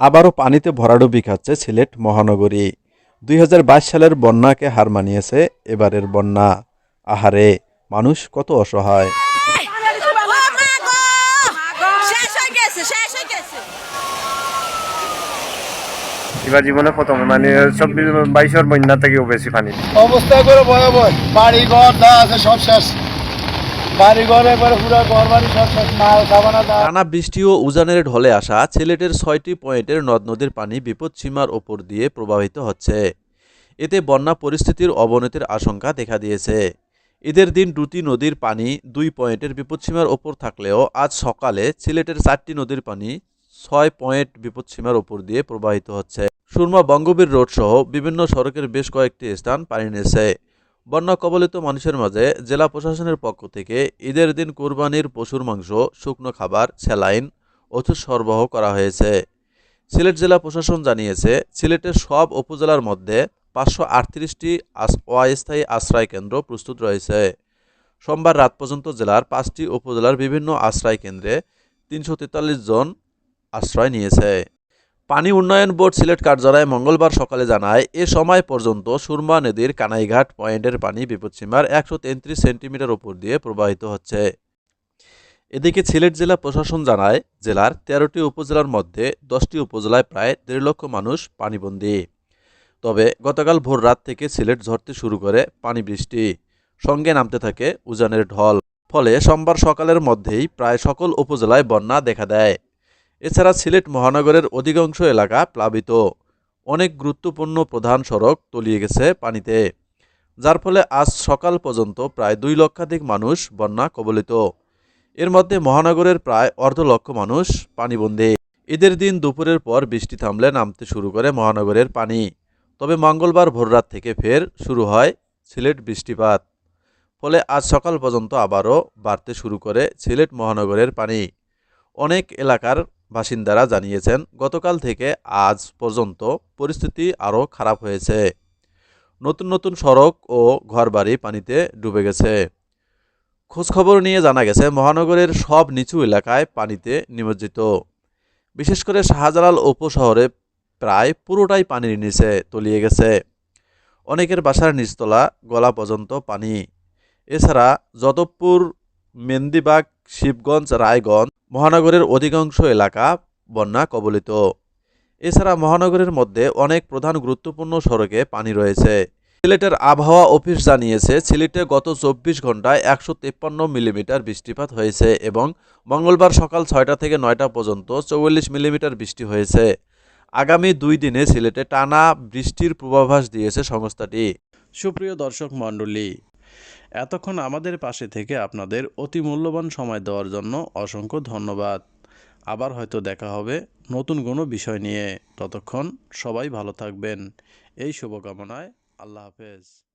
আবারও পানিতে ভরাডুবি খাচ্ছে সিলেট মহানগরী। দুই হাজার বাইশ সালের বন্যাকে হার মানিয়েছে এবারের বন্যা। আহারে মানুষ কত অসহায়। শেষ হয়ে গেছে শেষ হয়ে গেছে এবার জীবনে প্রথম মানে চব্বিশ বাইশের বন্যা থেকেও বেশি পানি। অবস্থা করে ভয়াবহ। বাড়ি ঘর যা আছে সব শেষ। টানা বৃষ্টি ও উজানের ঢলে আসা সিলেটের ছয়টি পয়েন্টের নদ নদীর পানি বিপদসীমার ওপর দিয়ে প্রবাহিত হচ্ছে। এতে বন্যা পরিস্থিতির অবনতির আশঙ্কা দেখা দিয়েছে। ঈদের দিন দুটি নদীর পানি দুই পয়েন্টের বিপদসীমার ওপর থাকলেও আজ সকালে সিলেটের চারটি নদীর পানি ছয় পয়েন্ট বিপদসীমার ওপর দিয়ে প্রবাহিত হচ্ছে। সুরমা বঙ্গবীর রোড সহ বিভিন্ন সড়কের বেশ কয়েকটি স্থান পানি নিয়েছে। বন্যা কবলিত মানুষের মাঝে জেলা প্রশাসনের পক্ষ থেকে ঈদের দিন কোরবানির পশুর মাংস, শুকনো খাবার, স্যালাইন ওষুধ সরবরাহ করা হয়েছে। সিলেট জেলা প্রশাসন জানিয়েছে, সিলেটের সব উপজেলার মধ্যে পাঁচশো আটত্রিশটি অস্থায়ী আশ্রয় কেন্দ্র প্রস্তুত রয়েছে। সোমবার রাত পর্যন্ত জেলার পাঁচটি উপজেলার বিভিন্ন আশ্রয় কেন্দ্রে তিনশো তেতাল্লিশ জন আশ্রয় নিয়েছে। পানি উন্নয়ন বোর্ড সিলেট কার্যালয় মঙ্গলবার সকালে জানায়, এ সময় পর্যন্ত সুরমা নদীর কানাইঘাট পয়েন্টের পানি বিপদসীমার একশো তেত্রিশ সেন্টিমিটার উপর দিয়ে প্রবাহিত হচ্ছে। এদিকে সিলেট জেলা প্রশাসন জানায়, জেলার তেরোটি উপজেলার মধ্যে দশটি উপজেলায় প্রায় দেড় লক্ষ মানুষ পানিবন্দী। তবে গতকাল ভোর রাত থেকে সিলেট ঝরতে শুরু করে পানি বৃষ্টি। সঙ্গে নামতে থাকে উজানের ঢল। ফলে সোমবার সকালের মধ্যেই প্রায় সকল উপজেলায় বন্যা দেখা দেয়। এছাড়া সিলেট মহানগরের অধিকাংশ এলাকা প্লাবিত। অনেক গুরুত্বপূর্ণ প্রধান সড়ক তলিয়ে গেছে পানিতে, যার ফলে আজ সকাল পর্যন্ত প্রায় দুই লক্ষাধিক মানুষ বন্যা কবলিত। এর মধ্যে মহানগরের প্রায় অর্ধ লক্ষ মানুষ পানিবন্দী। ঈদের দিন দুপুরের পর বৃষ্টি থামলে নামতে শুরু করে মহানগরের পানি। তবে মঙ্গলবার ভোররাত থেকে ফের শুরু হয় সিলেট বৃষ্টিপাত। ফলে আজ সকাল পর্যন্ত আবারও বাড়তে শুরু করে সিলেট মহানগরের পানি। অনেক এলাকার বাসিন্দারা জানিয়েছেন, গতকাল থেকে আজ পর্যন্ত পরিস্থিতি আরও খারাপ হয়েছে। নতুন নতুন সড়ক ও ঘরবাড়ি পানিতে ডুবে গেছে। খোঁজখবর নিয়ে জানা গেছে, মহানগরের সব নিচু এলাকায় পানিতে নিমজ্জিত। বিশেষ করে শাহজালাল উপশহরে প্রায় পুরোটাই পানির নিচে তলিয়ে গেছে। অনেকের বাসার নিচতলা গলা পর্যন্ত পানি। এছাড়া যদবপুর মেন্দিবাগ, শিবগঞ্জ, রায়গঞ্জ মহানগরের অধিকাংশ এলাকা বন্যা কবলিত। এছাড়া মহানগরের মধ্যে অনেক প্রধান গুরুত্বপূর্ণ সড়কে পানি রয়েছে। সিলেটের আবহাওয়া অফিস জানিয়েছে, সিলেটে গত চব্বিশ ঘন্টায় একশো তেপ্পান্ন মিলিমিটার বৃষ্টিপাত হয়েছে এবং মঙ্গলবার সকাল ছয়টা থেকে নয়টা পর্যন্ত চৌল্লিশ মিলিমিটার বৃষ্টি হয়েছে। আগামী দুই দিনে সিলেটে টানা বৃষ্টির পূর্বাভাস দিয়েছে সংস্থাটি। সুপ্রিয় দর্শক মণ্ডলী এতক্ষণ আমাদের পাশে থেকে আপনাদের অতি মূল্যবান সময় দেওয়ার জন্য অসংখ্য ধন্যবাদ। আবার হয়তো দেখা হবে নতুন কোনো বিষয় নিয়ে। ততক্ষণ সবাই ভালো থাকবেন। এই শুভকামনায় আল্লাহ হাফেজ।